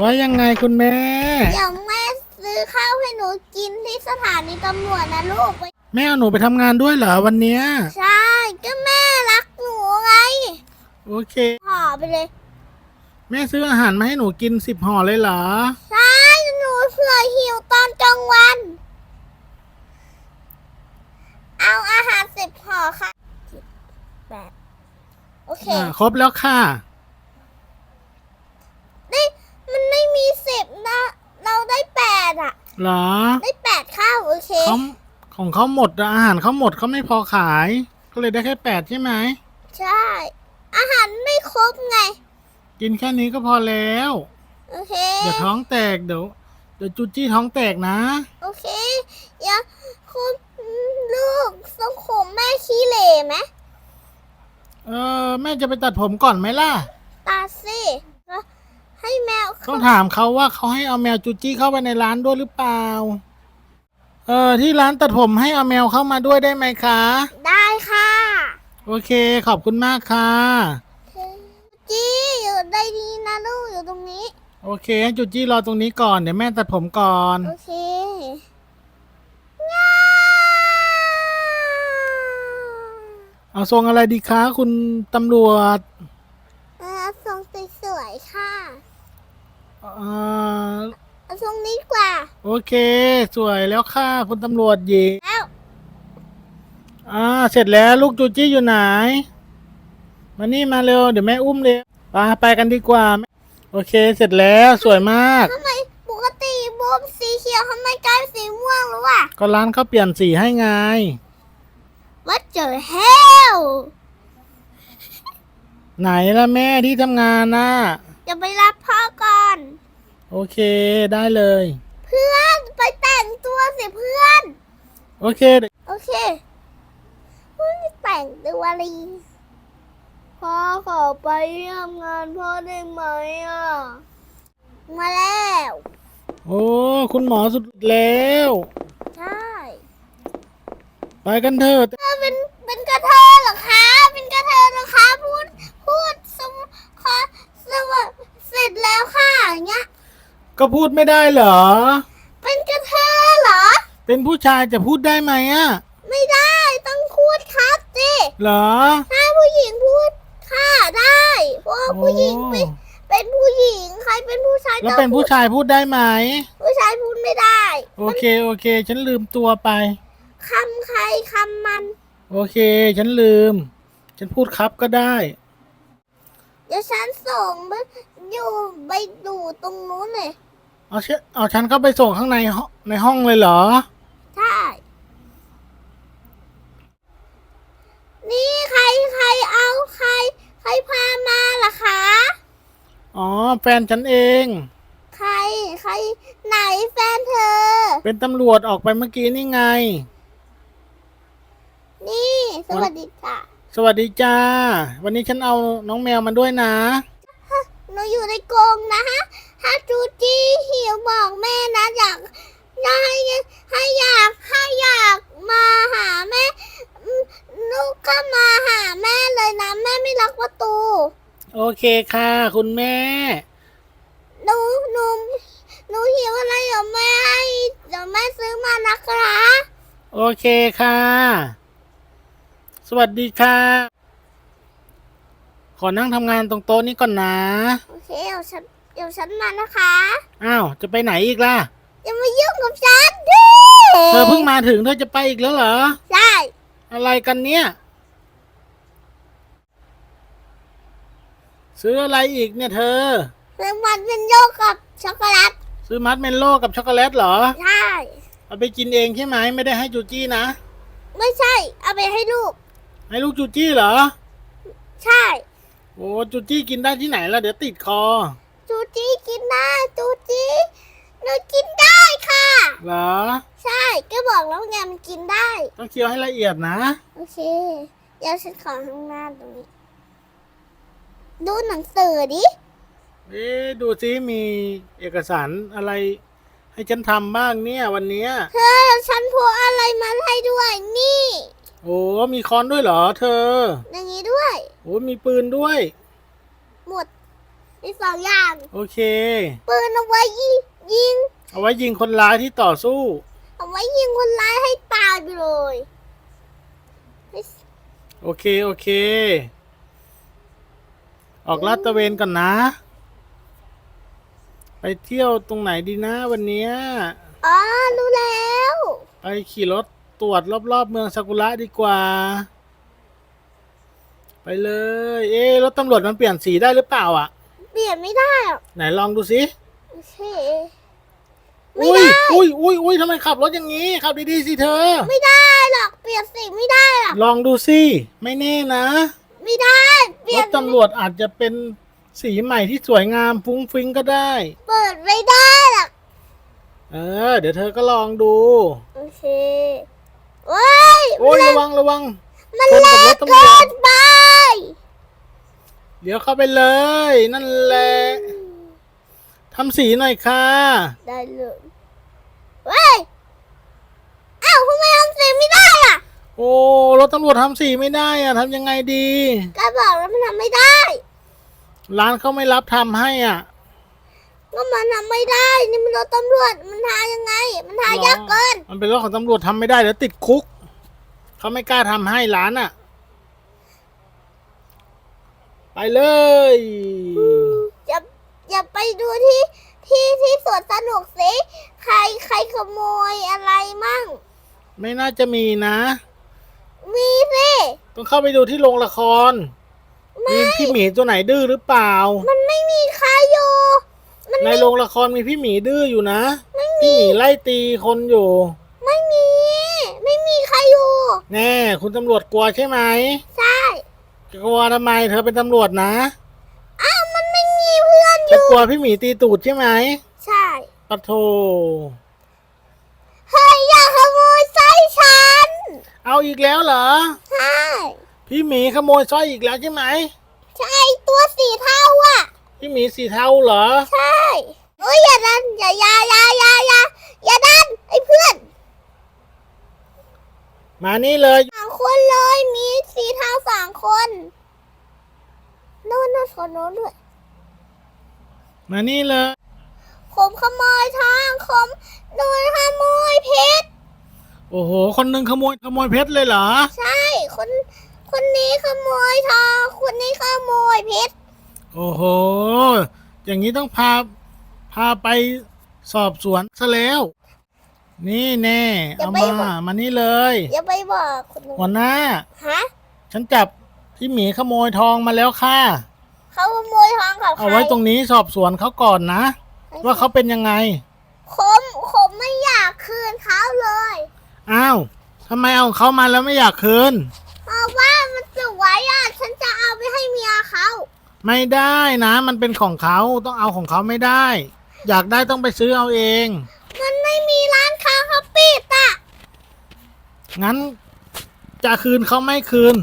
ว่ายังไงคุณแม่ เดี๋ยวแม่ซื้อข้าวให้หนูกินที่สถานีตำรวจนะลูก แม่เอาหนูไปทำงานด้วยเหรอวันเนี้ยใช่ ก็แม่รักหนูไงโอเค ห่อไปเลย แม่ซื้ออาหารมาให้หนูกินสิบห่อเลยเหรอ ใช่ หนูเผื่อหิวตอนกลางวัน เอาอาหารสิบห่อค่ะสิบแปดโอเค อ่าครบแล้วค่ะ นี่มันไม่มีสิบนะ เราได้แปดอะ เหรอได้แปดข้าวโอเคเขาของเขาหมดอะอาหารเขาหมดเขาไม่พอขาย ก็เลยได้แค่แปดใช่ไหมใช่ อาหารไม่ครบไง กินแค่นี้ก็พอแล้ว โอเค เดี๋ยวท้องแตกเดี๋ยวเดี๋ยวจุจี้ท้องแตกนะ โอเคอย่าคุณลูกทรงผมแม่ขี้เหร่ไหมเออแม่จะไปตัดผมก่อนไหมล่ะตาสิแล้ว ให้แมวต้องถามเขาว่าเขาให้เอาแมวจุจี้เข้าไปในร้านด้วยหรือเปล่า เออที่ร้านตัดผมให้เอาแมวเข้ามาด้วยได้ไหมคะ ได้ค่ะโอเคขอบคุณมากค่ะ จี้อยู่ได้ดีนะลูกอยู่ตรงนี้ โอเคให้จุจี้รอตรงนี้ก่อนเดี๋ยวแม่ตัดผมก่อน โอเคเอาทรงอะไรดีคะคุณตำรวจเออทรงสวยๆค่ะเอ่อเอาทรงนี้ดีกว่า โอเค สวยแล้วค่ะคุณตำรวจหญิงแล้ว อ่าเสร็จแล้วลูกจูจี้อยู่ไหน มานี่มาเร็วเดี๋ยวแม่อุ้มเลยไปไปกันดีกว่า โอเค เสร็จแล้วสวยมาก ทำไมปกติโบมสีเขียวทำไมกลายเป็นสีม่วงแล้ววะก็ร้านเขาเปลี่ยนสีให้ไง What the hell ไหนล่ะแม่ที่ทำงานน่ะ จะไปรับพ่อก่อน โอเคได้เลย เพื่อนไปแต่งตัวสิเพื่อน โอเค โอเคเฮ้ยแต่งตัวอะไรพ่อขอไปทำงานพ่อได้ไหมอะ มาแล้ว โอ้คุณหมอสุดแล้ว ใช่ ไปกันเถอะเธอเป็นเป็นกระเทยเหรอคะ เป็นกระเทยเหรอคะพูดพูดสมขอสวัสดิ์เสร็จแล้วค่ะอย่างเงี้ย ก็พูดไม่ได้เหรอ เป็นกระเทยเหรอ เป็นผู้ชายจะพูดได้ไหมอะไม่ได้ต้องพูดครับสิเหรอ ถ้าผู้หญิงพูดค่ะได้เพราะว่าผู้หญิงโอ้เป็นเป็นผู้หญิงใครเป็นผู้ชายแล้วก็เป็นผู้ชายพูดได้ไหม ผู้ชายพูดไม่ได้โอเคโอเค ฉันลืมตัวไป คำใครคำมัน โอเค ฉันลืม ฉันพูดครับก็ได้ เดี๋ยวฉันส่งไปอยู่ไปดูตรงนู้นเลย เอาเชเอาฉันเข้าไปส่งข้างในห้องในห้องเลยเหรอ ใช่ นี่ใครใครเอาใคร ใครพามาล่ะคะ อ๋อ แฟนฉันเอง ใครใครไหนแฟนเธอ เป็นตำรวจออกไปเมื่อกี้นี่ไง นี่ สวัสดีจ้ะสวัสดีจ้า วันนี้ฉันเอาน้องแมวมาด้วยนะ หนูอยู่ในกรงนะฮะถ้าจูจี้หิวบอกแม่นะอยากอยากให้ให้อยากให้อยากมาหาแม่อืมลูกก็มาหาแม่เลยนะ แม่ไม่ล็อกประตู โอเคค่ะ คุณแม่ หนูหนูหนูหิวอะไรเดี๋ยวแม่ให้เดี๋ยวแม่ซื้อมานะคะ โอเคค่ะ สวัสดีค่ะ ขอนั่งทำงานตรงโต๊ะนี้ก่อนนะ โอเคเดี๋ยวฉันเดี๋ยวฉันมานะคะ อ้าว จะไปไหนอีกล่ะ อย่ามายุ่งกับฉันดิเธอเพิ่งมาถึงเธอจะไปอีกแล้วเหรอ ใช่อะไรกันเนี่ย ซื้ออะไรอีกเนี่ยเธอแล้วมันเป็นโยกกับช็อกโกแลตซื้อมัดเมลโล่กับช็อกโกแลตเหรอ ใช่ เอาไปกินเองใช่ไหมไม่ได้ให้จูจี้นะ ไม่ใช่ เอาไปให้ลูก ให้ลูกจูจี้เหรอใช่ โอ้จูจี้กินได้ที่ไหนล่ะเดี๋ยวติดคอ จูจี้กินได้จูจี้หนูกินได้ค่ะ เหรอ ใช่ก็บอกแล้วไงมันกินได้ ต้องเคี้ยวให้ละเอียดนะ โอเค เดี๋ยวฉันขอข้างหน้าตรงนี้ ดูหนังสือดิ เอ๊ะดูซิมีเอกสารอะไร ให้ฉันทำบ้างเนี่ยวันเนี้ยเธอฉันพกอะไรมาให้ด้วยนี่ โอ้มีค้อนด้วยเหรอเธอ อย่างนี้ด้วย โอ้มีปืนด้วย หมดมีสองอย่าง โอเค ปืนเอาไว้ยิงยิง เอาไว้ยิงคนร้ายที่ต่อสู้ เอาไว้ยิงคนร้ายให้ตายไปเลย โอเค โอเค ออกลาดตระเวนก่อนนะ ไปเที่ยวตรงไหนดีนะวันเนี้ยอ๋อรู้แล้ว ไปขี่รถตรวจรอบๆเมืองซากุระดีกว่า ไปเลย เอ๊ะรถตำรวจมันเปลี่ยนสีได้หรือเปล่าอะ เปลี่ยนไม่ได้หรอกไหนลองดูสิโอเคไม่อุ้ยได้ อุ้ยอุ้ยอุ้ยทำไมขับรถอย่างนี้ ขับดีๆสิเธอ ไม่ได้หรอก เปลี่ยนสีไม่ได้หรอก ลองดูสิ ไม่แน่นะ ไม่ได้ เปรลี่ยถนตำรวจอาจจะเป็นสีใหม่ที่สวยงามฟุ้งฟิ้งก็ได้ เปิดไม่ได้หรอก เออ เดี๋ยวเธอก็ลองดู โอเคเว้ยโอ้ยระวังระวัง มันชนแรกับรงถตำรเกิวจนไปเดี๋ยวเข้าไปเลย นั่นแหละทำสีหน่อยค่ะได้เลยเว้ยอ้าวทำไมทำสีไม่ได้อะโอ้รถตำรวจทำสีไม่ได้อะทำยังไงดี ก็บอกแล้วมันทำไม่ได้ ร้านเขาไม่รับทำให้อะก็มันทำไม่ได้ นี่มันรถตำรวจมันทายังไง มันทายากเกิน มันเป็นรถของตำรวจทำไม่ได้เดี๋ยวติดคุก เขาไม่กล้าทำให้ร้านอะ ไปเลย อย่าอย่าไปดูที่ที่ที่สวนสนุกสิ ใครใครขโมยอะไรมั่ง ไม่น่าจะมีนะ มีสิต้องเข้าไปดูที่โรงละคร มีพี่หมีตัวไหนดื้อหรือเปล่า มันไม่มีใครอยู่มันในโรงละครมีพี่หมีดื้ออยู่นะ พี่หมีไล่ตีคนอยู่ ไม่มี ไม่มีใครอยู่ แน่คุณตำรวจกลัวใช่ไหมใช่กลัวทำไมเธอเป็นตำรวจนะอ้าวมันไม่มีเพื่อนอเธอยู่กลัวพี่หมีตีตูดใช่ไหมใช่ปะโท เฮ้ยอย่าขโมยไส้ฉันเอาอีกแล้วเหรอ ใช่พี่หมีขโมยสร้อยอีกแล้วใช่ไหมใช่ตัวสีเทาอะ พี่หมีสีเทาเหรอ ใช่เอ้ยอย่าดันอย่าอย่าอย่าอย่าอย่าอย่าดันไอ้เพื่อน มานี่เลยสองคนเลยมีสีเทาสองคนโน่นโน่นคนโน้นด้วยมานี่เลย ผมขโมยทองผมโดนขโมยเพชรโอ้โห คนหนึ่งขโมยขโมยเพชรเลยเหรอ ใช่คนคนนี้ขโมยทองคนนี้ขโมยเพชรโอ้โห อย่างนี้ต้องพาพาไปสอบสวนซะแล้ว นี่แน่เอามามานี่เลย อย่าไปบอกคนนู้นหัวหน้า ฮะฉันจับพี่หมีขโมยทองมาแล้วค่ะ เขาขโมยทองกับใครเอาไว้ตรงนี้สอบสวนเขาก่อนนะ ว่าเขาเป็นยังไง ผมผมไม่อยากคืนเขาเลยอ้าวทำไมเอาเขามาแล้วไม่อยากคืน เพราะว่ามันสวยอะฉันจะเอาไปให้เมียเขาไม่ได้นะ มันเป็นของเขาต้องเอาของเขาไม่ได้ อยากได้ต้องไปซื้อเอาเอง มันไม่มีร้านค้าเขาปิดอะ งั้นจะคืนเขาไม่คืน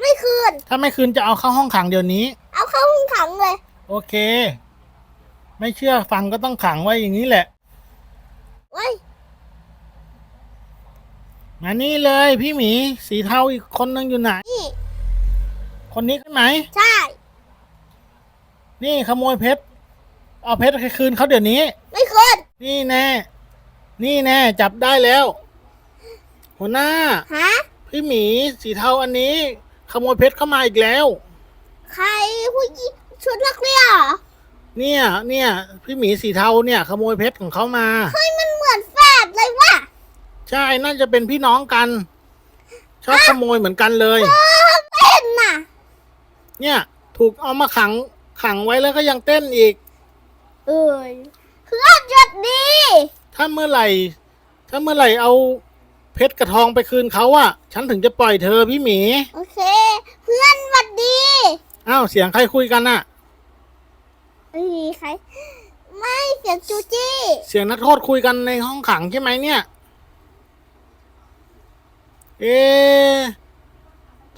ไม่คืน ถ้าไม่คืนจะเอาเข้าห้องขังเดี๋ยวนี้ เอาเข้าห้องขังเลย โอเค ไม่เชื่อฟังก็ต้องขังไว้อย่างนี้แหละเว้ยมานี่เลยพี่หมีสีเทาอีกคนนึงอยู่ไหน นี่ คนนี้ใช่ไหม ใช่ นี่ขโมยเพชร เอาเพชรไปคืนเขาเดี๋ยวนี้ ไม่คืน นี่แน่ นี่แน่จับได้แล้ว หัวหน้า ฮะ พี่หมีสีเทาอันนี้ ขโมยเพชรเข้ามาอีกแล้ว ใครผู้หญิงชุดนักเรียนเหรอเนี่ยเนี่ยพี่หมีสีเทาเนี่ยขโมยเพชรของเขามา เฮ้ยมันเหมือนแฝดเลยว่ะใช่น่าจะเป็นพี่น้องกัน ชอบขโมยเหมือนกันเลย เออเต้นน่ะ เนี่ย ถูกเอามาขังขังไว้แล้วก็ยังเต้นอีก เอ้ยเพื่อนหยุดดี ถ้าเมื่อไหร่ ถ้าเมื่อไหร่เอา เพชรกระทองไปคืนเขาอะฉันถึงจะปล่อยเธอพี่หมี โอเค เพื่อนหวัดดีอ้าวเสียงใครคุยกันอะไม่มีใคร ไม่เสียงจูจี้เสียงนักโทษคุยกันในห้องขังใช่ไหมเนี่ย เอ๊ะ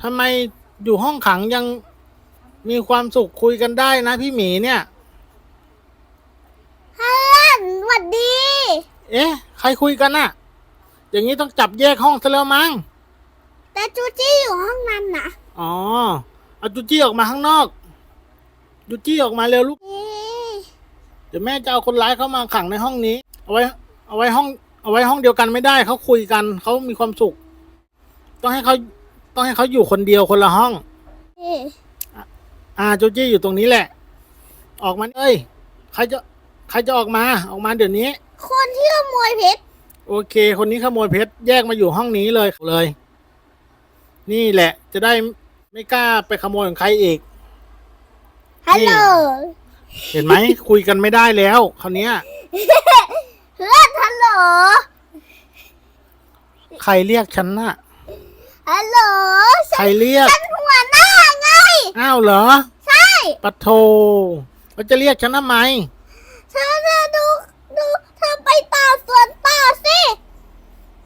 ทำไมอยู่ห้องขังยังมีความสุขคุยกันได้นะพี่หมีเนี่ย เพื่อนหวัดดี เอ๊ะ ใครคุยกันน่ะ อย่างนี้ต้องจับแยกห้องซะแล้วมั้ง แต่จูจี้อยู่ห้องนั้นนะอ๋อ เอาจุจี้ออกมาข้างนอก จูจี้ออกมาเร็วลูก เอ๊ะเดี๋ยวแม่จะเอาคนร้ายเข้ามาขังในห้องนี้ เอาไว้ เอาไว้ห้อง เอาไว้ห้องเดียวกันไม่ได้เขาคุยกันเขามีความสุข ต้องให้เขาต้องให้เขาอยู่คนเดียวคนละห้อง เอ๊ะอ่าจูจี้อยู่ตรงนี้แหละ ออกมาเอ้ย ใครจะ ใครจะออกมา ออกมาเดี๋ยวนี้ คนที่ขโมยเพชร โอเค คนนี้ขโมยเพชรแยกมาอยู่ห้องนี้เลยเลย นี่แหละ จะได้ไม่กล้าไปขโมยของใครอีก ฮัลโหล เห็นไหม คุยกันไม่ได้แล้วคราวเนี้ยเพื่อนฮัลโหล ใครเรียกฉันน่ะ ฮัลโหลใครเรียก ฉันหัวหน้าไง อ้าวเหรอ ใช่ ปะโทเขาจะเรียกฉันทำไมเธอเธอดูดูเธอไปต่อสวนต่อสิ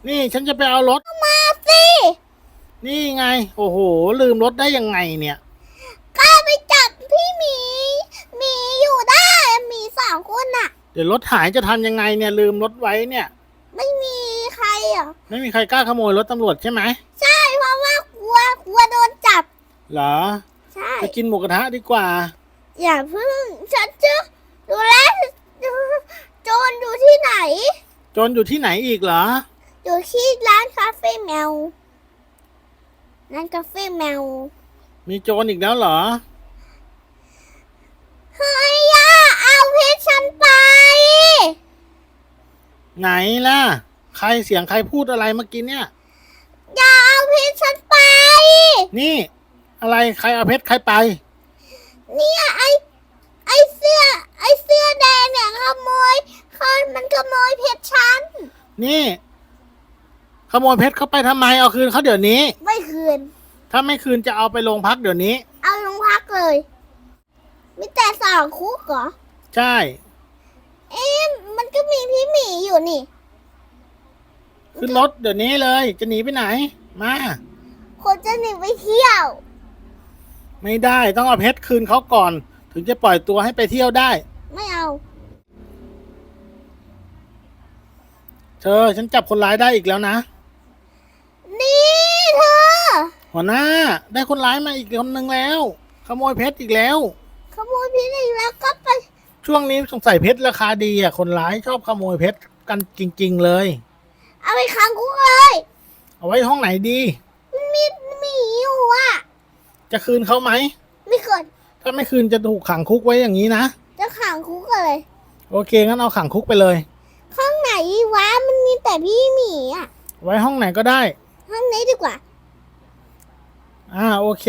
นี่ฉันจะไปเอารถ มาสิ นี่ไง โอ้โห ลืมรถได้ยังไงเนี่ยกล้าไปจับพี่หมี หมีอยู่ได้หมีสองคนน่ะ เดี๋ยวรถหายจะทำยังไงเนี่ย ลืมรถไว้เนี่ย ไม่มีใครอะ ไม่มีใครกล้าขโมยรถตำรวจใช่ไหมใช่เพราะว่ากลัวกลัวโดนจับ เหรอ ใช่ ไปกินหมูกระทะดีกว่า อย่าเพิ่งฉันจะดูแล โจรอยู่ที่ไหน จนอยู่ที่ไหนอีกเหรอ อยู่ที่ร้านคาเฟ่แมว ร้านคาเฟ่แมว มีโจรอีกแล้วเหรอ เฮ้ยอย่าเอาเพชรฉันไป ไหนล่ะ ใครเสียงใครพูดอะไรเมื่อกี้เนี่ย อย่าเอาเพชรฉันไป นี่ อะไรใครเอาเพชรใครไป เนี่ยไอไอเสื้อ ไอเสื้อแดงเนี่ยขโมยเขามันขโมยเพชรฉั นนี่ ขโมยเพชรเขาไปทำไมเอาคืนเขาเดี๋ยวนี้ ไม่คืน ถ้าไม่คืนจะเอาไปโรงพักเดี๋ยวนี้ เอาลงพักเลย มีแต่สองคุกเหรอ ใช่ เอ๊ะมันก็มีพี่หมีอยู่นี่ ขึ้นรถเดี๋ยวนี้เลย จะหนีไปไหน มา คนจะหนีไปเที่ยว ไม่ได้ต้องเอาเพชรคืนเขาก่อน ถึงจะปล่อยตัวให้ไปเที่ยวได้ ธอฉันจับคนร้ายได้อีกแล้วนะ นี่เธอ หัวหน้า ได้คนร้ายมาอีกคนนึงแล้ว ขโมยเพชรอีกแล้ว ขโมยเพชรอีกแล้วก็ไป ช่วงนี้สงสัยเพชรราคาดีอะ คนร้ายชอบขโมยเพชรกันจริง ๆ เลย เอาไปขังคุกเลย เอาไว้ห้องไหนดีมันมีหมีอยู่อะ จะคืนเขาไหม ไม่เกิดถ้าไม่คืนจะถูกขังคุกไว้อย่างนี้นะ จะขังคุกเลย โอเคงั้นเอาขังคุกไปเลย ห้องไหนวะมันมีแต่พี่หมีอะ ไว้ห้องไหนก็ได้ ห้องนี้ดีกว่า อ่าโอเค